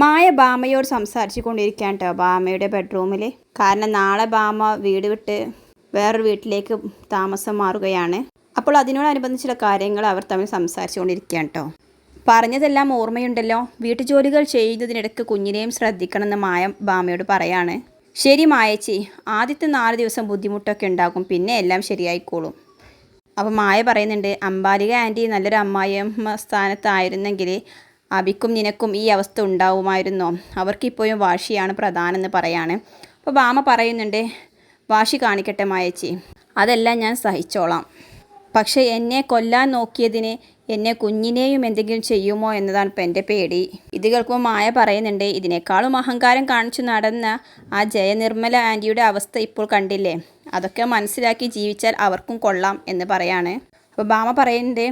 മായ ബാമയോട് സംസാരിച്ചു കൊണ്ടിരിക്കുകയാണ് കേട്ടോ ബാമയുടെ ബെഡ്റൂമിൽ കാരണം നാളെ ബാമ വീട് വിട്ട് വേറൊരു വീട്ടിലേക്ക് താമസം മാറുകയാണ്. അപ്പോൾ അതിനോടനുബന്ധിച്ചുള്ള കാര്യങ്ങൾ അവർ തമ്മിൽ സംസാരിച്ചു കൊണ്ടിരിക്കുകയാണ് കേട്ടോ പറഞ്ഞതെല്ലാം ഓർമ്മയുണ്ടല്ലോ. വീട്ടുജോലികൾ ചെയ്യുന്നതിനിടയ്ക്ക് കുഞ്ഞിനെയും ശ്രദ്ധിക്കണമെന്ന് മായ ബാമയോട് പറയാണ്. ശരി മായച്ചി ആദ്യത്തെ നാല് ദിവസം ബുദ്ധിമുട്ടൊക്കെ ഉണ്ടാകും പിന്നെ എല്ലാം ശരിയായിക്കോളും. അപ്പോൾ മായ പറയുന്നുണ്ട് അമ്പാലിക ആന്റി നല്ലൊരു അമ്മായിയമ്മ സ്ഥാനത്തായിരുന്നെങ്കിൽ അബിക്കും നിനക്കും ഈ അവസ്ഥ ഉണ്ടാവുമായിരുന്നോ? അവർക്കിപ്പോഴും വാശിയാണ് പ്രധാനം എന്ന് പറയാണ്. അപ്പോൾ ബാമ പറയുന്നുണ്ട് വാശി കാണിക്കട്ടെ മായച്ചി അതെല്ലാം ഞാൻ സഹിച്ചോളാം. പക്ഷേ എന്നെ കൊല്ലാൻ നോക്കിയതിന് എന്നെ കുഞ്ഞിനെയും എന്തെങ്കിലും ചെയ്യുമോ എന്നതാണ് ഇപ്പം എന്റെ പേടി. ഇത് കേൾക്കുമ്പോൾ മായ പറയുന്നുണ്ട് ഇതിനേക്കാളും അഹങ്കാരം കാണിച്ചു നടന്ന ആ ജയനിർമ്മല ആന്റിയുടെ അവസ്ഥ ഇപ്പോൾ കണ്ടില്ലേ? അതൊക്കെ മനസ്സിലാക്കി ജീവിച്ചാൽ അവർക്കും കൊള്ളാം എന്ന് പറയാണ്. അപ്പോൾ ബാമ പറയുന്നുണ്ട്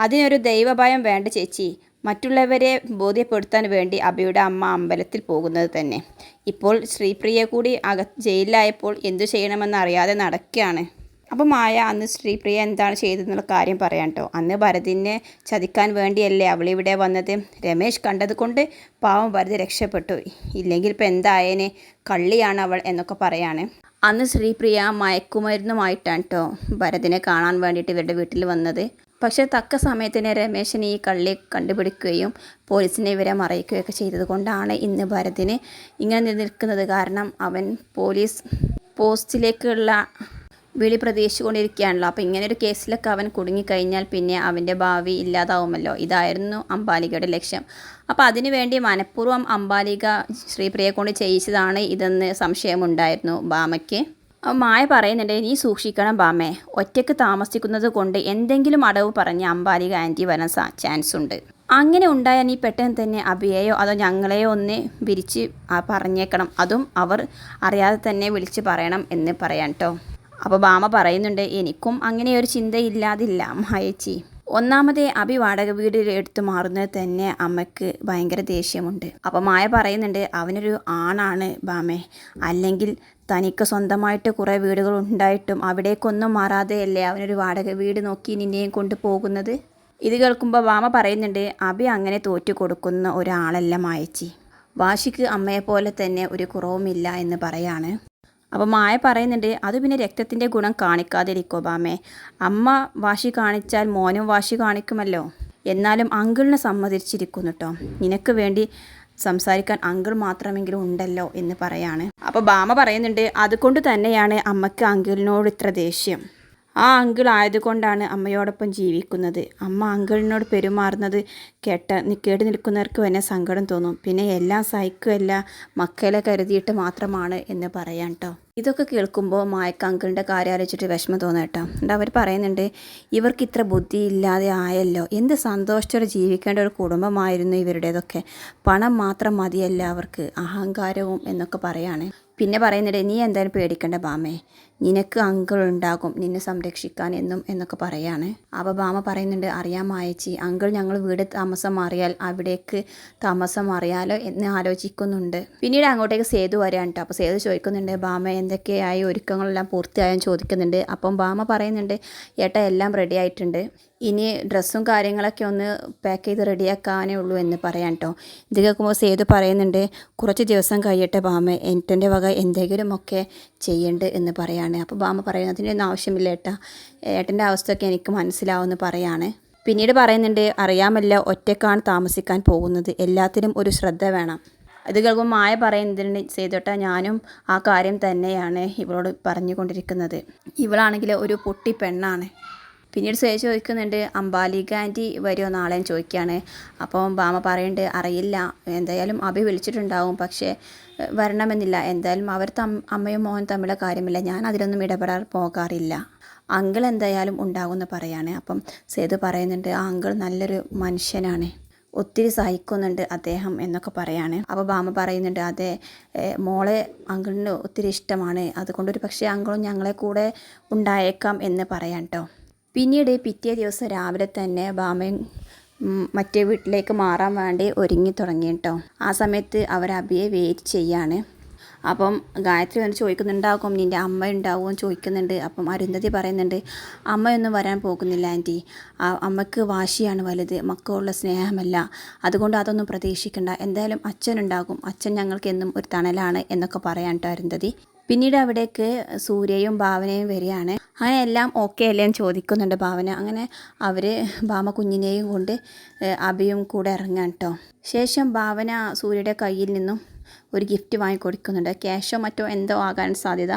അതിനൊരു ദൈവഭയം വേണ്ട ചേച്ചി. മറ്റുള്ളവരെ ബോധ്യപ്പെടുത്താൻ വേണ്ടി അബിയുടെ അമ്മ അമ്പലത്തിൽ പോകുന്നത് തന്നെ. ഇപ്പോൾ ശ്രീപ്രിയ കൂടി അക ജയിലിലായപ്പോൾ എന്തു ചെയ്യണമെന്ന് അറിയാതെ നടക്കുകയാണ്. അപ്പോൾ മായ അന്ന് ശ്രീപ്രിയ എന്താണ് ചെയ്തതെന്നുള്ള കാര്യം പറയാം കേട്ടോ. അന്ന് ഭരതിനെ ചതിക്കാൻ വേണ്ടിയല്ലേ അവളിവിടെ വന്നത്. രമേശ് കണ്ടത് കൊണ്ട് പാവം ഭരത് രക്ഷപ്പെട്ടു. ഇല്ലെങ്കിൽ ഇപ്പം എന്തായേനെ? കള്ളിയാണ് അവൾ എന്നൊക്കെ പറയാണ്. അന്ന് ശ്രീപ്രിയ മയക്കുമരുന്നുമായിട്ടാണ് കേട്ടോ ഭരതിനെ കാണാൻ വേണ്ടിയിട്ട് ഇവരുടെ വീട്ടിൽ വന്നത്. പക്ഷേ തക്ക സമയത്തിന് രമേശൻ ഈ കള്ളി കണ്ടുപിടിക്കുകയും പോലീസിനെ ഇവരെ മറയ്ക്കുകയൊക്കെ ചെയ്തതുകൊണ്ടാണ് ഇന്ന് ഭരതിന് ഇങ്ങനെ നിലനിൽക്കുന്നത് കാരണം അവൻ പോലീസ് പോസ്റ്റിലേക്കുള്ള വിളി പ്രതീക്ഷിച്ചുകൊണ്ടിരിക്കുകയാണല്ലോ. അപ്പോൾ ഇങ്ങനൊരു കേസിലൊക്കെ അവൻ കുടുങ്ങിക്കഴിഞ്ഞാൽ പിന്നെ അവന്റെ ഭാവി ഇല്ലാതാവുമല്ലോ. ഇതായിരുന്നു അംബാലികയുടെ ലക്ഷ്യം. അപ്പോൾ അതിനുവേണ്ടി മനഃപൂർവം അംബാലിക ശ്രീപ്രിയെ കൊണ്ട് ചെയ്യിച്ചതാണ് ഇതെന്ന് സംശയമുണ്ടായിരുന്നു ബാമയ്ക്ക്. മായ പറയുന്നുണ്ട് നീ സൂക്ഷിക്കണം ബാമേ ഒറ്റയ്ക്ക് താമസിക്കുന്നത് കൊണ്ട് എന്തെങ്കിലും അടവ് പറഞ്ഞ് അമ്പാലിക ആന്റി വരാൻ ചാൻസ് ഉണ്ട്. അങ്ങനെ ഉണ്ടായാൽ നീ പെട്ടെന്ന് തന്നെ അഭിയയോ അതോ ഞങ്ങളെയോ ഒന്ന് വിരിച്ച് പറഞ്ഞേക്കണം. അതും അവർ അറിയാതെ തന്നെ വിളിച്ച് പറയണം എന്ന് പറയാം കേട്ടോ അപ്പോൾ ബാമ പറയുന്നുണ്ട് എനിക്കും അങ്ങനെ ഒരു ചിന്തയില്ലാതില്ല മായച്ചി. ഒന്നാമതേ അഭി വാടക വീട് എടുത്തു മാറുന്നത് തന്നെ അമ്മയ്ക്ക് ഭയങ്കര ദേഷ്യമുണ്ട്. അപ്പോൾ മായ പറയുന്നുണ്ട് അവനൊരു ആണാണ് ബാമേ അല്ലെങ്കിൽ തനിക്ക് സ്വന്തമായിട്ട് കുറേ വീടുകൾ ഉണ്ടായിട്ടും അവിടേക്കൊന്നും മാറാതെയല്ലേ അവനൊരു വാടക വീട് നോക്കി നിന്നെയും കൊണ്ട് പോകുന്നത്? ഇത് കേൾക്കുമ്പോൾ വാമ പറയുന്നുണ്ട് അഭി അങ്ങനെ തോറ്റു കൊടുക്കുന്ന ഒരാളല്ല മായച്ചി. വാശിക്ക് അമ്മയെപ്പോലെ തന്നെ ഒരു കുറവുമില്ല എന്ന് പറയാണ്. അപ്പോൾ മായ പറയുന്നുണ്ട് അത് പിന്നെ രക്തത്തിന്റെ ഗുണം കാണിക്കാതിരിക്കോ ബാമേ അമ്മ വാശി കാണിച്ചാൽ മോനും വാശി കാണിക്കുമല്ലോ. എന്നാലും അങ്കിളിനെ സമ്മതിച്ചിരിക്കുന്നു കേട്ടോ നിനക്ക് വേണ്ടി സംസാരിക്കാൻ അങ്കിൾ മാത്രമെങ്കിലും ഉണ്ടല്ലോ എന്ന് പറയാണ്. അപ്പോൾ ബാമ പറയുന്നുണ്ട് അതുകൊണ്ട് തന്നെയാണ് അമ്മയ്ക്ക് അങ്കിളിനോട് ഇത്ര ദേഷ്യം. ആ അങ്കിൾ ആയതുകൊണ്ടാണ് അമ്മയോടൊപ്പം ജീവിക്കുന്നത്. അമ്മ അങ്കിളിനോട് പെരുമാറുന്നത് കേട്ട കേട്ട് നിൽക്കുന്നവർക്ക് തന്നെ സങ്കടം തോന്നും. പിന്നെ എല്ലാം സഹിക്കുമല്ല മക്കളെ കരുതിയിട്ട് മാത്രമാണ് എന്ന് പറയാം കേട്ടോ ഇതൊക്കെ കേൾക്കുമ്പോൾ മായക്ക് അങ്കിളിന്റെ കാര്യം ആലോചിച്ചിട്ട് വിഷമം തോന്നും കേട്ടോ. എന്നിട്ട് അവർ പറയുന്നുണ്ട് ഇവർക്ക് ഇത്ര ബുദ്ധി ഇല്ലാതെ ആയല്ലോ. എന്ത് സന്തോഷത്തോടെ ജീവിക്കേണ്ട ഒരു കുടുംബമായിരുന്നു ഇവരുടേതൊക്കെ. പണം മാത്രം മതിയല്ല അവർക്ക്. അഹങ്കാരവും എന്നൊക്കെ പറയാണ്. പിന്നെ പറയുന്നുണ്ട് നീ എന്തായാലും പേടിക്കേണ്ട ബാമേ. നിനക്ക് അങ്കിൾ ഉണ്ടാകും നിന്നെ സംരക്ഷിക്കാൻ എന്നും എന്നൊക്കെ പറയാണ്. അപ്പോൾ ബാമ പറയുന്നുണ്ട് അറിയാൻ മായച്ചി അങ്കിൾ ഞങ്ങൾ വീട് താമസം മാറിയാൽ അവിടേക്ക് താമസം മാറിയാലോ എന്ന് ആലോചിക്കുന്നുണ്ട്. പിന്നീട് അങ്ങോട്ടേക്ക് സേതു വരാൻ കേട്ടോ അപ്പോൾ സേതു ചോദിക്കുന്നുണ്ട് ബാമ എന്തൊക്കെയായി ഒരുക്കങ്ങളെല്ലാം പൂർത്തിയായും? ചോദിക്കുന്നുണ്ട്. അപ്പം ബാമ പറയുന്നുണ്ട് ഏട്ട എല്ലാം റെഡി ആയിട്ടുണ്ട്. ഇനി ഡ്രസ്സും കാര്യങ്ങളൊക്കെ ഒന്ന് പാക്ക് ചെയ്ത് റെഡിയാക്കാനേ ഉള്ളൂ എന്ന് പറയാം കേട്ടോ ഇത് കേൾക്കുമ്പോൾ സേതു പറയുന്നുണ്ട് കുറച്ച് ദിവസം കഴിയട്ടെ ബാമ എന്റെ വക എന്തെങ്കിലുമൊക്കെ ചെയ്യണ്ട് എന്ന് പറയാണ് അപ്പോൾ ബാമ പറയുന്നത് അതിന്റെ ആവശ്യമില്ല ഏട്ടാ. ഏട്ടന്റെ അവസ്ഥയൊക്കെ എനിക്ക് മനസ്സിലാവുമെന്ന് പറയുകയാണ് പിന്നീട് പറയുന്നുണ്ട് അറിയാമല്ല ഒറ്റക്കാണ് താമസിക്കാൻ പോകുന്നത്. എല്ലാത്തിനും ഒരു ശ്രദ്ധ വേണം. ഇത് കേൾക്കുമ്പോൾ മായ പറയുന്നതിന് ചെയ്തോട്ട ഞാനും ആ കാര്യം തന്നെയാണ് ഇവളോട് പറഞ്ഞുകൊണ്ടിരിക്കുന്നത്. ഇവളാണെങ്കിൽ ഒരു പൊട്ടി പെണ്ണാണ്. പിന്നീട് സേജ് ചോദിക്കുന്നുണ്ട് അംബാലിക ആന്റി വരുമോ നാളെ? ചോദിക്കുകയാണ്. അപ്പോൾ ബാമ പറയുന്നുണ്ട് അറിയില്ല. എന്തായാലും അഭി വിളിച്ചിട്ടുണ്ടാവും. പക്ഷേ വരണമെന്നില്ല. എന്തായാലും അവർ തം അമ്മയും മോൻ തമ്മിലുള്ള കാര്യമില്ല. ഞാൻ അതിലൊന്നും ഇടപെടാൻ പോകാറില്ല. അങ്കിൾ എന്തായാലും ഉണ്ടാകുമെന്ന് പറയാണ്. അപ്പം സേതു പറയുന്നുണ്ട് ആ അങ്കിൾ നല്ലൊരു മനുഷ്യനാണ്. ഒത്തിരി സഹിക്കുന്നുണ്ട് അദ്ദേഹം എന്നൊക്കെ പറയാണ്. അപ്പോൾ ബാമ പറയുന്നുണ്ട് അതെ മോളെ അങ്കിളിന് ഒത്തിരി ഇഷ്ടമാണ്. അതുകൊണ്ടൊരു പക്ഷേ അങ്കിളും ഞങ്ങളെ കൂടെ ഉണ്ടായേക്കാം എന്ന് പറയാം കേട്ടോ പിന്നീട് പിറ്റേ ദിവസം രാവിലെ തന്നെ ബാമൻ മറ്റേ വീട്ടിലേക്ക് മാറാൻ വേണ്ടി ഒരുങ്ങി തുടങ്ങി കേട്ടോ ആ സമയത്ത് അവർ അബിയെ വെയിറ്റ് ചെയ്യാണ്. അപ്പം ഗായത്രി വന്ന് ചോദിക്കുന്നുണ്ടാകും നിന്റെ അമ്മ ഉണ്ടാവുമെന്ന് ചോദിക്കുന്നുണ്ട്. അപ്പം അരുന്ധതി പറയുന്നുണ്ട് അമ്മയൊന്നും വരാൻ പോകുന്നില്ല ആന്റി. ആ അമ്മയ്ക്ക് വാശിയാണ് വലുത് മക്കളുള്ള സ്നേഹമല്ല. അതുകൊണ്ട് അതൊന്നും പ്രതീക്ഷിക്കണ്ട. എന്തായാലും അച്ഛനുണ്ടാകും അച്ഛൻ ഞങ്ങൾക്ക് എന്നും ഒരു തണലാണ് എന്നൊക്കെ പറയാൻ കേട്ടോ അരുന്ധതി. പിന്നീട് അവിടേക്ക് സൂര്യയും ഭാവനയും വരികയാണ്. അങ്ങനെ എല്ലാം ഓക്കെ അല്ലേ എന്ന് ചോദിക്കുന്നുണ്ട് ഭാവന. അങ്ങനെ അവർ ഭാമ കുഞ്ഞിനെയും കൊണ്ട് അഭിയും കൂടെ ഇറങ്ങാൻ കേട്ടോ ശേഷം ഭാവന സൂര്യയുടെ കയ്യിൽ നിന്നും ഒരു ഗിഫ്റ്റ് വാങ്ങി കൊടുക്കുന്നുണ്ട് ക്യാഷോ മറ്റോ എന്തോ ആകാൻ സാധ്യത.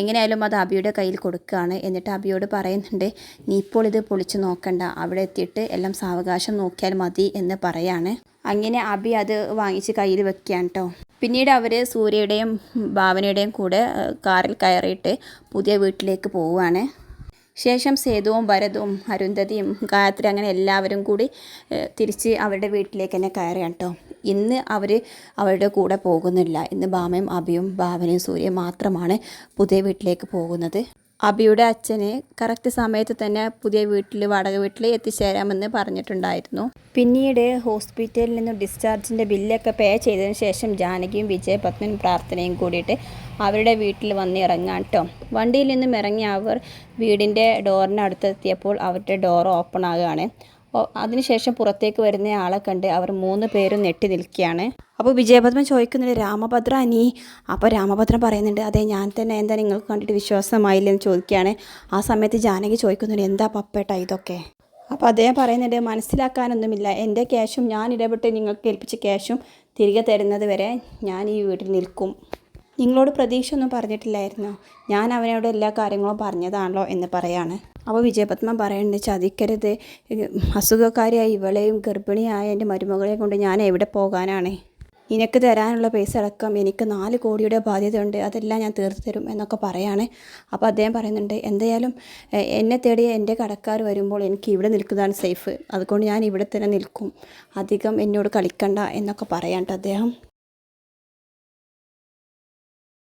എങ്ങനെയായാലും അത് അബിയുടെ കയ്യിൽ കൊടുക്കുകയാണ്. എന്നിട്ട് അബിയോട് പറയുന്നുണ്ട് നീ ഇപ്പോൾ ഇത് പൊളിച്ച് നോക്കണ്ട. അവിടെ എത്തിയിട്ട് എല്ലാം സാവകാശം നോക്കിയാൽ മതി എന്ന് പറയാണ്. അങ്ങനെ അബി അത് വാങ്ങിച്ച് കയ്യിൽ വെക്കുകയാണ് കേട്ടോ പിന്നീട് അവർ സൂര്യയുടെയും ഭാവനയുടെയും കൂടെ കാറിൽ കയറിയിട്ട് പുതിയ വീട്ടിലേക്ക് പോവുകയാണ്. ശേഷം സേതുവും ഭരതും അരുന്ധതിയും ഗായത്രി അങ്ങനെ എല്ലാവരും കൂടി തിരിച്ച് അവരുടെ വീട്ടിലേക്ക് തന്നെ കയറുകയാണ് കേട്ടോ. ഇന്ന് അവർ അവരുടെ കൂടെ പോകുന്നില്ല. ഇന്ന് ഭാമയും അഭിയും ഭാവനയും സൂര്യയും മാത്രമാണ് പുതിയ വീട്ടിലേക്ക് പോകുന്നത്. അഭിയുടെ അച്ഛനെ കറക്റ്റ് സമയത്ത് തന്നെ പുതിയ വീട്ടിൽ വാടക വീട്ടിൽ എത്തിച്ചേരാമെന്ന് പറഞ്ഞിട്ടുണ്ടായിരുന്നു. പിന്നീട് ഹോസ്പിറ്റലിൽ നിന്ന് ഡിസ്ചാർജിന്റെ ബില്ലൊക്കെ പേ ചെയ്തതിന് ശേഷം ജാനകിയും വിജയപത്മനും പ്രാർത്ഥനയും കൂടിയിട്ട് അവരുടെ വീട്ടിൽ വന്ന് ഇറങ്ങാൻ കേട്ടോ വണ്ടിയിൽ നിന്നും ഇറങ്ങി അവർ വീടിന്റെ ഡോറിനടുത്തെത്തിയപ്പോൾ അവരുടെ ഡോർ ഓപ്പൺ ആകുകയാണ്. അതിനുശേഷം പുറത്തേക്ക് വരുന്ന ആളെ കണ്ട് അവർ മൂന്ന് പേരും നെട്ടി നിൽക്കുകയാണ്. അപ്പോൾ വിജയഭദ്രൻ ചോദിക്കുന്നത് രാമഭദ്ര നീ അപ്പോൾ രാമഭദ്രൻ പറയുന്നുണ്ട് അതെ ഞാൻ തന്നെ എന്താ നിങ്ങൾക്ക് കണ്ടിട്ട് വിശ്വാസമായില്ലെന്ന് ചോദിക്കുകയാണ്. ആ സമയത്ത് ജാനകി ചോദിക്കുന്നുണ്ട് എന്താ പപ്പേട്ട ഇതൊക്കെ? അപ്പോൾ അദ്ദേഹം പറയുന്നുണ്ട് മനസ്സിലാക്കാനൊന്നുമില്ല. എന്റെ ക്യാഷും ഞാൻ ഇടപെട്ട് നിങ്ങൾക്ക് ഏൽപ്പിച്ച ക്യാഷും തിരികെ തരുന്നത് വരെ ഞാൻ ഈ വീട്ടിൽ നിൽക്കും. നിങ്ങളോട് പ്രതീക്ഷ ഒന്നും പറഞ്ഞിട്ടില്ലായിരുന്നോ? ഞാൻ അവനോട് എല്ലാ കാര്യങ്ങളും പറഞ്ഞതാണല്ലോ എന്ന് പറയാണ്. അപ്പോൾ വിജയപത്മ പറയുന്നുണ്ട് ചതിക്കരുത്. അസുഖക്കാരിയായ ഇവളെയും ഗർഭിണിയായ എന്റെ മരുമകളെയും കൊണ്ട് ഞാൻ എവിടെ പോകാനാണ്? നിനക്ക് തരാനുള്ള പൈസ അടക്കം എനിക്ക് നാല് കോടിയുടെ ബാധ്യതയുണ്ട്. അതെല്ലാം ഞാൻ തീർത്തു തരും എന്നൊക്കെ പറയാണ്. അപ്പോൾ അദ്ദേഹം പറയുന്നുണ്ട് എന്തായാലും എന്നെ തേടിയ എന്റെ കടക്കാർ വരുമ്പോൾ എനിക്ക് ഇവിടെ നിൽക്കുന്നതാണ് സേഫ്. അതുകൊണ്ട് ഞാൻ ഇവിടെ തന്നെ നിൽക്കും. അധികം എന്നോട് കളിക്കണ്ട എന്നൊക്കെ പറയാൻ അദ്ദേഹം.